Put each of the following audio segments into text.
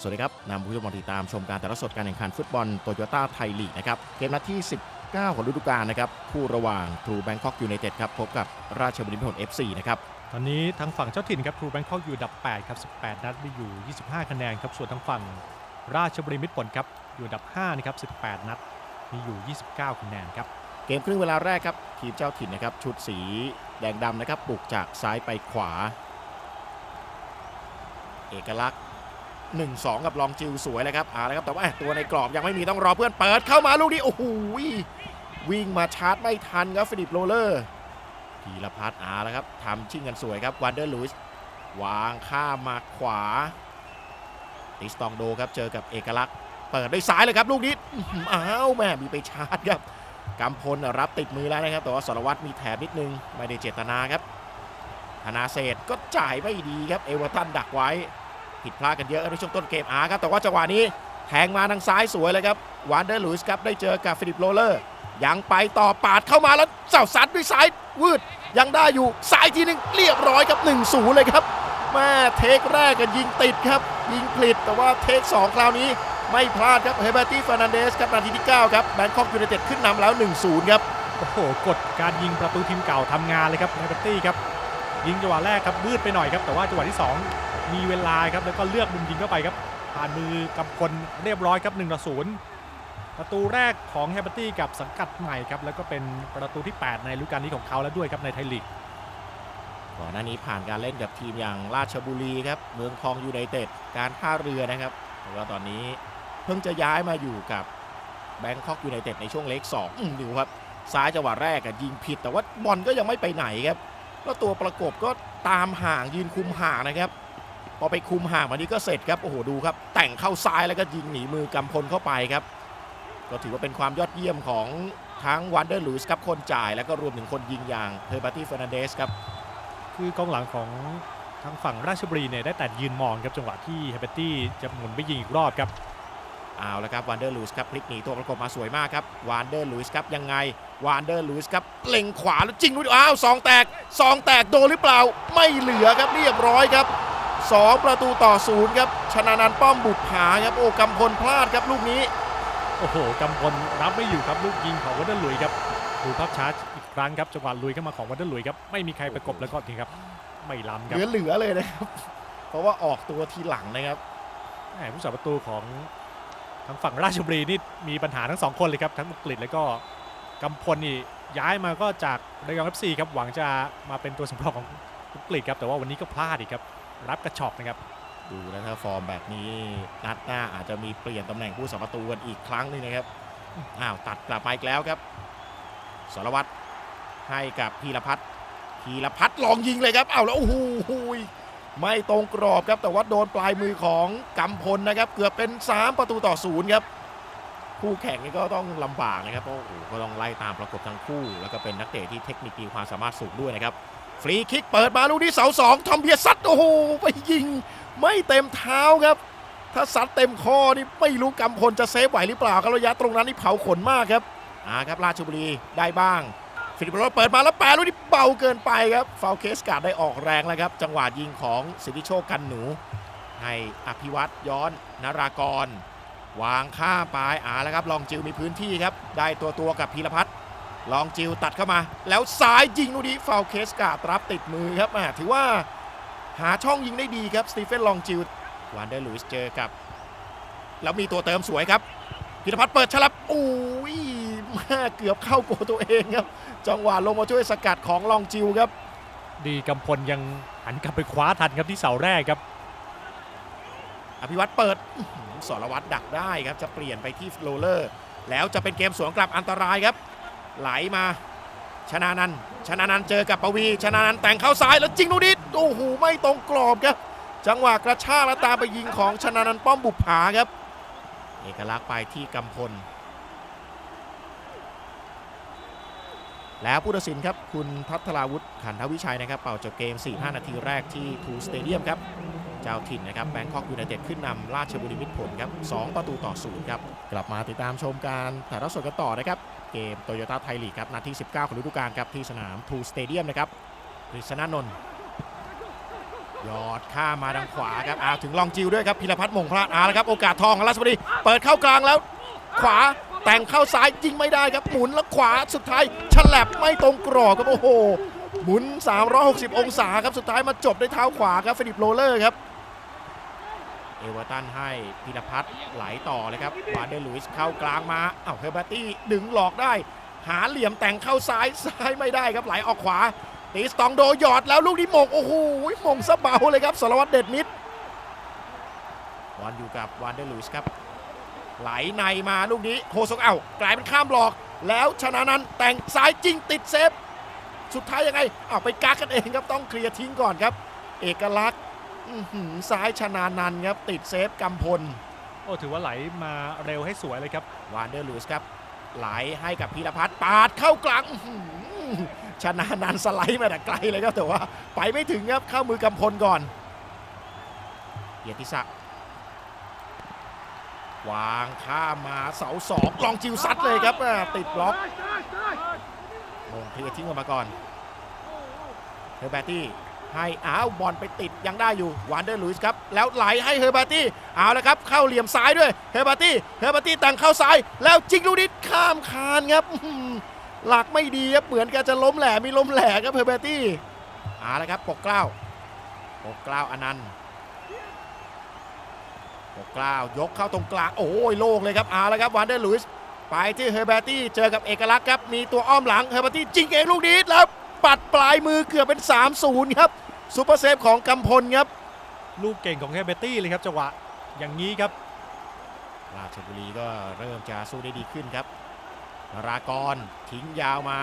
สวัสดีครับนำผู้ชมมาติดตามชมการแต่ละสดการแข่งขันฟุตบอลโตโยต้าไทยลีกนะครับเกมนัดที่ 19 ของฤดูกาลนะครับคู่ระหว่างทรูแบงคอกยูไนเต็ดครับพบกับราชบุรีมิตรผล FC นะครับตอนนี้ทางฝั่งเจ้าถิ่นครับทรูแบงคอกอยู่อันดับ 8 ครับ 18 นัดมีอยู่ 25 คะแนนครับส่วนทางฝั่งราชบุรีมิตรผลครับอยู่อันดับ 5 นะครับ 18 นัดมีอยู่ 29 คะแนนครับเกมครึ่งเวลาแรกครับทีมเจ้าถิ่นนะครับชุดสีแดงดำนะครับปลุกจากซ้ายไปขวา เอกลักษณ์ 1-2 กับลองจิวสวยเลยครับเอาละครับแต่ว่าตัวในกรอบยังไม่มีต้องรอเพื่อนเปิดเข้ามาลูกนี้โอ้โหวิ่งมาชาร์จไม่ทันครับฟิลิปโรเลอร์พีรพัฒน์อาแล้วครับทำชิ่งกันสวยครับวันเดอร์ลุยส์วางข้ามมาขวาติสตองโดครับเจอกับเอกลักษณ์เปิดด้วยซ้ายเลยครับลูกนี้อ้าวแม่มีไปชาร์จครับกำพลรับติดมือแล้วนะครับแต่ว่าสารวัตรมีแถบนิดนึงไม่ได้เจตนาครับธนาเศษก็จ่ายไม่ดีครับเอเวอร์ตันดักไว้ ผิดพลาดกันเยอะในช่วงต้นเกมอาครับแต่ว่าจังหวะนี้แทงมาทางซ้ายสวยเลยครับวานเดอร์ลุยส์ครับได้เจอกับฟิลิปโรเลอร์ยังไปต่อปาดเข้ามาแล้วเสาซัดด้วยซ้ายวืดยังได้อยู่ซ้ายทีหนึงเรียบร้อยครับ1 0เลยครับแม่เทคแรกกันยิงติดครับ ยิงผลิตแต่ว่าเทค 2 คราวนี้ไม่พลาดครับเฮเบอร์ตี้ฟานันเดสครับนาทีที่ 9 ครับแบงคอกยูไนเต็ดขึ้นนำแล้ว 1-0 ครับ โอ้โห กดการยิงประตูทีมเก่าทำงานเลยครับในเบตตี้ครับ ยิงจังหวะแรกครับบืดไปหน่อยครับ แต่ว่าจังหวะที่ 2 มีเวลาครับแล้วก็เลือกมุมยิงเข้าไปครับผ่านมือกำพลเรียบร้อยครับ1ต่อ0ประตูแรกของแฮมเบอร์ตี้กับสังกัดใหม่ครับแล้วก็เป็นประตูที่ 8 ในฤดูกาลนี้ของเขาแล้วด้วยครับในไทยลีกก่อนหน้านี้ผ่านการเล่นกับทีมอย่างราชบุรีครับเมืองทองยูไนเต็ดการท่าเรือนะครับแล้วก็ตอนนี้เพิ่งจะย้ายมาอยู่กับแบงคอกยูไนเต็ดในช่วงเล็ก2อืมดูครับซ้ายจังหวะแรกอะยิงผิด แต่ว่าบอลก็ยังไม่ไปไหนครับแล้วตัวประกบก็ตามห่างยืนคุมห่างนะครับ พอไปคุมห่างมานี้ก็เสร็จครับ โอ้โห ดูครับ แต่งเข้าซ้ายแล้วก็ยิงหนีมือกำพลเข้าไปครับ ก็ถือว่าเป็นความยอดเยี่ยมของทั้งวันเดอร์ลุยส์ครับคนจ่ายแล้วก็รวมถึงคนยิงอย่างเฮอร์บัตตี้เฟอร์นันเดสครับ คือกองหลังของทางฝั่งราชบุรีเนี่ยได้แต่ยืนมองครับจังหวะที่เฮเบตตี้จะหมุนไปยิงอีกรอบครับเอาละครับวานเดอร์ลูสครับพลิกหนีตัวประกบมาสวยมากครับวานเดอร์ลูสครับยังไงวานเดอร์ลูสครับเล็งขวาแล้วจริงด้วยอ้าวสองแตกสองแตกโดนหรือเปล่า ไม่เหลือครับเรียบร้อยครับ สองประตูต่อศูนย์ครับชนะนันท์ป้อมบุกผาครับโอ้กำพลพลาดครับลูกนี้ โอ้โหกำพลรับไม่อยู่ครับลูกยิงของวัตเดอร์ลุยครับดูภาพช้าอีกครั้งครับจังหวะลุยเข้ามาของวัตเดอร์ลุยครับไม่มีใครประกบแล้วก็ทีครับไม่ล้ำเหครับลือเหลือเลยนะครับ เพราะว่าออกตัวทีหลังนะครับแหมผู้สาประตูของทางฝั่งราชบุรีนี่มีปัญหาทั้งสองคนเลยครับทั้งอุกฤษแล้วก็กำพลนี่ย้ายมาก็จากระยองเอฟซีครับหวังจะมาเป็นตัวสำรองของอุกฤษครับแต่ว่าวันนี้ก็พลาดอีกครับ รับกระชอกนะครับ ดูแล้วถ้าฟอร์มแบบนี้นัดหน้าอาจจะมีเปลี่ยนตำแหน่งผู้สาประตูกันอีกครั้งหนึงนะครับอ้าวตัดกลับมาอีกแล้วครับสารวัตรให้กับพีรพัฒน์พีรพัฒน์ลองยิงเลยครับอ้าวแล้วโอ้โหไม่ตรงกรอบครับแต่ว่าโดนปลายมือของกำพลนะครับ เกือบเป็น 3 ประตูต่อศูนย์ครับคู่แข่งนี่ก็ต้องลำบากนะครับเพราะโอ้โหก็ต้องไล่ตามประกบทั้งคู่ แล้วก็เป็นนักเตะที่เทคนิคมีความสามารถสูงด้วยนะครับ ฟรีคิกเปิดมาลูกนี้เสาสองทอมเบียซัดโอ้โหไปยิง ไม่เต็มเท้าครับ ถ้าซัดเต็มข้อนี่ไม่รู้กำพลจะเซฟไหวหรือเปล่าครับระยะตรงนั้นนี่เผาขนมากครับอ่าครับราชบุรีได้บ้างฟิลิปโรเปิดมาแล้วแปรลูกนี้เบาเกินไปครับฟาวเคสการ์ดได้ออกแรงแล้วครับ จังหวะยิงของสิทธิโชคกันหนู ให้อภิวัตย้อนนารากร วางข้ามไปอ่าแล้วครับลองจิวมีพื้นที่ครับ ได้ตัวตัวกับพีรพัฒน์ ลองจิวตัดเข้ามา แล้วซ้ายยิงลูกนี้ฟาวเคสการ์ดรับติดมือครับแหมถือว่าหาช่องยิงได้ดีครับสตีเฟนลองจิววานเดอร์ลุยส์เจอกับ แล้วมีตัวเติมสวยครับพิรพัฒน์เปิดฉลับโอ้ยแม่เกือบเข้าโกลตัวเองครับ จังหวะลงมาช่วยสกัดของลองจิวครับ ดีกำพลยังหันกลับไปคว้าทันครับที่เสาแรกครับ อภิวัตรเปิดอื้อหือสรวัตรดักได้ครับจะเปลี่ยนไปที่โรลเลอร์ แล้วจะเป็นเกมสวนกลับอันตรายครับ ไหลมา ชนะนันชนะนันเจอกับปวี ชนะนันแต่งเข้าซ้ายแล้วจริงดูนิดโอ้โหไม่ตรงกรอบครับ จังหวะกระชากแล้วตามไปยิงของชนะนันป้อมบุกผาครับ เอกลักษณ์ไปที่กำพล แล้วผู้ตัดสินครับ คุณพัทราวุฒิขันทวิชัยนะครับ เป่าจบเกม 4-5 นาทีแรกที่ทูสเตเดียมครับ เจ้าถิ่นนะครับแบงคอกยูไนเต็ดขึ้นนำราชบุรีมิตรผลครับ2ประตูต่อศูนย์ครับกลับมาติดตามชมการถ่ายทอดสดกันต่อนะครับเกมโตโยต้าไทยลีกครับนัดที่ 19 ของฤดูกาลครับที่สนามทูสเตเดียมนะครับกฤษณนนท์ยอดข้ามาทางขวาครับอ้าถึงลองจิวด้วยครับพิรพัฒน์มงพลาดอาละครับโอกาสทองของราชบุรีเปิดเข้ากลางแล้ว ขวาแต่งเข้าซ้ายยิงไม่ได้ครับหมุนแล้วขวาสุดท้ายฉลับไม่ตรงกรอบครับโอ้โหหมุน 360 องศาครับสุดท้ายมาจบด้วยเท้าขวาครับฟิลิปโรเลอร์ครับ เอเวอร์ตันให้พิรพัฒน์ไหลต่อเลยครับวานเดอร์ลุยส์เข้ากลางมาอ้าวเฮเบอร์ตี้ดึงหลอกได้ หาเหลี่ยมแต่งเข้าซ้ายซ้ายไม่ได้ครับไหลออกขวาตีสตองโดหยอดแล้วลูกนี้หมงโอ้โหหมงซะเบาเลยครับสารวัตรเด็ดมิดบอลอยู่กับวานเดอร์ลุยส์ครับ ไหลในมาลูกนี้โคซงเอ้ากลายเป็นข้ามหลอกแล้วชนะนั้นแต่งซ้ายจริงติดเซฟ สุดท้ายยังไงเอาไปกักกันเองครับต้องเคลียร์ทิ้งก่อนครับ เอกลักษณ์ ซ้ายชนานันท์ครับติดเซฟกำพล โอ้ถือว่าไหลมาเร็วให้สวยเลยครับ วานเดอร์ลูสครับ ไหลให้กับพีรพัฒน์ปาดเข้ากลางอื้อหือชนะนันท์สไลด์มาแต่ไกลเลยครับแต่ว่าไปไม่ถึงครับเข้ามือกำพลก่อนเกียรติศักดิ์วางข้ามมาเสาสองลองจิวซัดเลยครับอ่าติดบล็อกลงเคลียร์ทิ้งออกมาก่อนเฮอร์แบร์ตี้ ให้อ้าวบอลไปติดยังได้อยู่วานเดอร์ลุยส์ครับ แล้วไหลให้เฮอร์แบร์ตี้เอาละครับ เข้าเหลี่ยมซ้ายด้วยเฮอร์แบร์ตี้เฮอร์แบร์ตี้แต่งเข้าซ้าย แล้วจิงลูกนิดข้ามคานครับหลักไม่ดีครับเหมือนกันจะล้มแหล่มีล้มแหล่ครับเฮอร์แบร์ตี้เอาละครับปกเกล้าปกเกล้าอนันต์ปกเกล้ายกเข้าตรงกลางโอ้ยโล่งเลยครับเอาละครับวานเดอร์ลุยส์ไปที่เฮอร์แบร์ตี้เจอกับเอกลักษณ์ครับมีตัวอ้อมหลังเฮอร์แบร์ตี้จิงเองลูกนี้แล้ว ปัดปลายมือเกือบเป็น 3-0 ครับซูเปอร์เซฟของกำพลครับ ลูกเก่งของเฮเบตี้เลยครับจังหวะอย่างนี้ครับ ราชบุรีก็เริ่มจะสู้ได้ดีขึ้นครับนารากรทิ้งยาวมา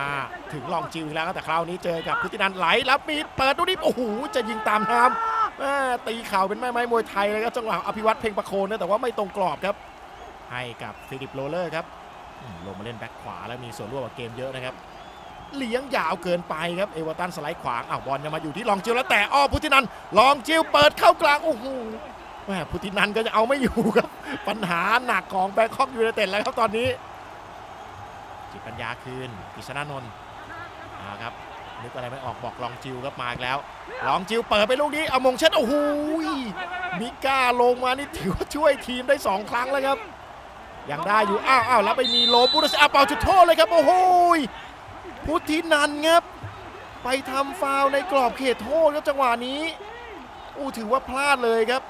ถึงลองจิวอีกแล้วครับแต่คราวนี้เจอกับพุทธินันท์ไหลรับมีดเปิดดูนี่โอ้โหจะยิงตามน้ำแม่ตีเข่าเป็นแม่ไม้มวยไทยเลยครับจังหวะอภิวัตเพ่งประโคนนะแต่ว่าไม่ตรงกรอบครับ ให้กับฟิลิปโรเลอร์ครับอืมลงมาเล่นแบ็คขวาแล้วมีส่วนร่วมกับเกมเยอะนะครับ เลี้ยงยาวเกินไปครับ เอเวอร์ตันสไลด์ขวางอ้าวบอลยังมาอยู่ที่ลองจิวแล้วแต่อ้อพุทธินันท์ลองจิวเปิดเข้ากลางโอ้โหแม่พุทธินันก็จะเอาไม่อยู่ครับ ปัญหาหนักของแบงคอกยูไนเต็ดแล้วครับตอนนี้ จิตปัญญาคืนกฤษณานนท์เอาครับนึกอะไรไม่ออกบอกลองจิวครับมาอีกแล้ว ลองจิวเปิดไปลูกนี้เอามงเช็ดโอ้โหยมิก้าลงมานี่ถือว่าช่วยทีมได้สองครั้งแล้วครับยังได้อยู่อ้าวอ้าวแล้วไปมีโลปุรสอาเป่าจุดโทษเลยครับโอ้โหย พุทธินันครับ ไปทำฟาวในกรอบเขตโทษครับจังหวะนี้ อู้ถือว่าพลาดเลยครับ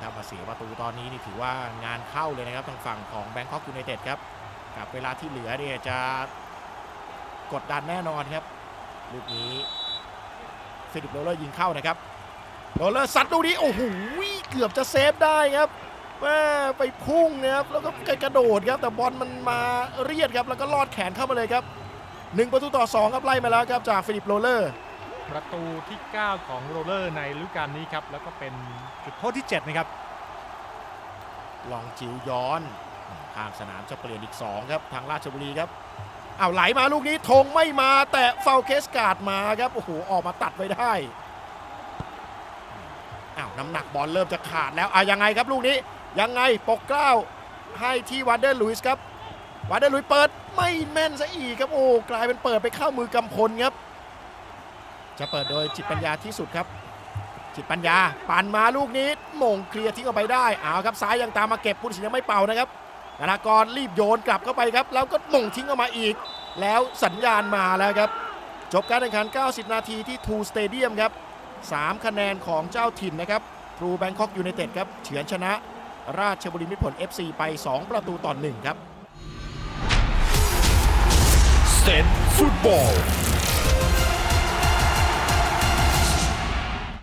ถ้ามาเสียประตูตอนนี้นี่ถือว่างานเข้าเลยนะครับทางฝั่งของแบงคอกยูไนเต็ดครับ กับเวลาที่เหลือเนี่ยจะกดดันแน่นอนครับลูกนี้ฟิลิปโรเลอร์ยิงเข้านะครับโรเลอร์ซัดลูกนี้โอ้โหเกือบจะเซฟได้ครับ แม่ไปพุ่งนะครับแล้วก็กระโดดครับแต่บอลมันมาเรียดครับแล้วก็ลอดแขนเข้ามาเลยครับหนึ่งประตูต่อสองครับไล่มาแล้วครับจากฟิลิปโรเลอร์ประตูที่ 9 ของโรเลอร์ในฤดูกาลนี้ครับแล้วก็เป็นจุดโทษที่ 7 นะครับ ลองจิวย้อนข้างสนามจะเปลี่ยนอีก 2 ครับ ทางราชบุรีครับเอาวไหลมาลูกนี้ธงไม่มาแต่เฟาเคสการ์ดมาครับโอ้โหออกมาตัดไว้ได้อ้าวน้ำหนักบอลเริ่มจะขาดแล้วอะยังไงครับลูกนี้ ยังไงปกเกล้าให้ที่วันเดอร์ลุยส์ครับวันเดอร์ลุยส์เปิดไม่แม่นซะอีกครับโอ้กลายเป็นเปิดไปเข้ามือกำพลครับ จะเปิดโดยจิตปัญญาที่สุดครับ จิตปัญญาปั่นมาลูกนี้มงเคลียร์ทิ้งออกไปได้เอาครับซ้ายยังตามมาเก็บผู้ตัดสินยังไม่เป่านะครับธนากรรีบโยนกลับเข้าไปครับ แล้วก็มงทิ้งออกมาอีก แล้วสัญญาณมาแล้วครับ จบการแข่งขัน 90 นาทีที่ทูสเตเดียมครับ 3 คะแนนของเจ้าถิ่นนะครับทรูแบงคอกยูไนเต็ดครับเฉือนชนะ ราชบุรีมิตรผล FC ไป 2 ประตูต่อ1ครับเซนฟุตบอล